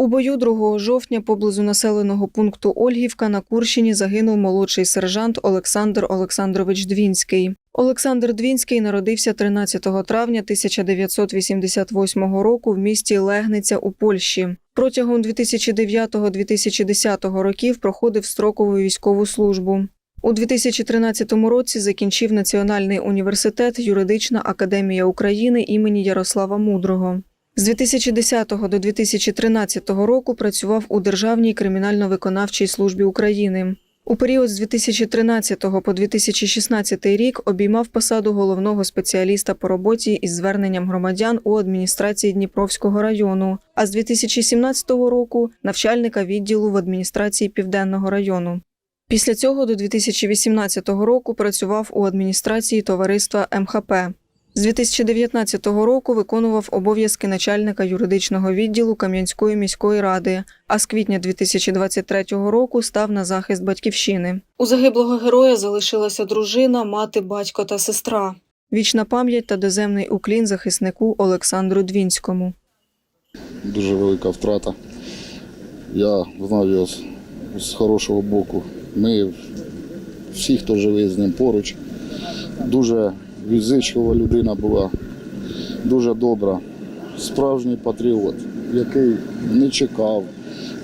У бою 2 жовтня поблизу населеного пункту Ольгівка на Курщині загинув молодший сержант Олександр Олександрович Двінський. Олександр Двінський народився 13 травня 1988 року в місті Легниця у Польщі. Протягом 2009-2010 років проходив строкову військову службу. У 2013 році закінчив Національний університет Юридична академія України імені Ярослава Мудрого. З 2010 до 2013 року працював у Державній кримінально-виконавчій службі України. У період з 2013 по 2016 рік обіймав посаду головного спеціаліста по роботі із зверненням громадян у адміністрації Дніпровського району, а з 2017 року навчальника відділу в адміністрації Південного району. Після цього до 2018 року працював у адміністрації товариства МХП. З 2019 року виконував обов'язки начальника юридичного відділу Кам'янської міської ради, а з квітня 2023 року став на захист батьківщини. У загиблого героя залишилася дружина, мати, батько та сестра. Вічна пам'ять та доземний уклін захиснику Олександру Двінському. дуже велика втрата. Я знав його з, з хорошого боку. Ми всі, хто живий з ним поруч. Дуже відзичлива людина була, дуже добра, справжній патріот, який не чекав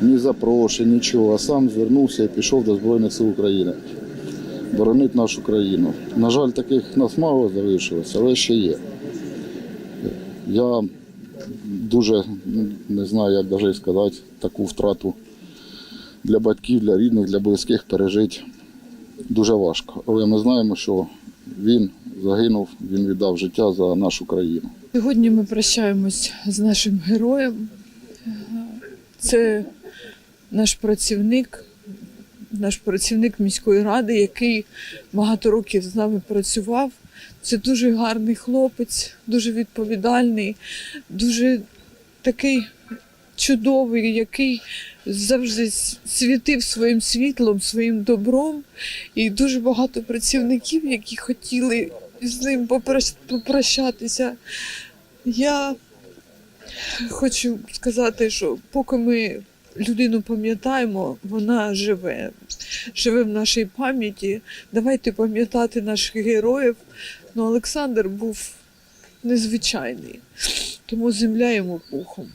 ні запрошень, нічого, а сам звернувся і пішов до Збройних сил України. Боронить нашу країну. На жаль, таких нас мало залишилося, але ще є. Я дуже не знаю, як навіть сказати, таку втрату для батьків, для рідних, для близьких пережити дуже важко. Але ми знаємо, що він загинув, він віддав життя за нашу країну. Сьогодні ми прощаємось з нашим героєм. Це наш працівник, наш працівник міської ради, який багато років з нами працював. Це дуже гарний хлопець, дуже відповідальний, дуже такий чудовий, який завжди світив своїм світлом, своїм добром. І дуже багато працівників, які хотіли з ним попрощатися. Я хочу сказати, що поки ми людину пам'ятаємо, вона живе, живе в нашій пам'яті. Давайте пам'ятати наших героїв. Ну, Олександр був незвичайний, тому земля йому пухом.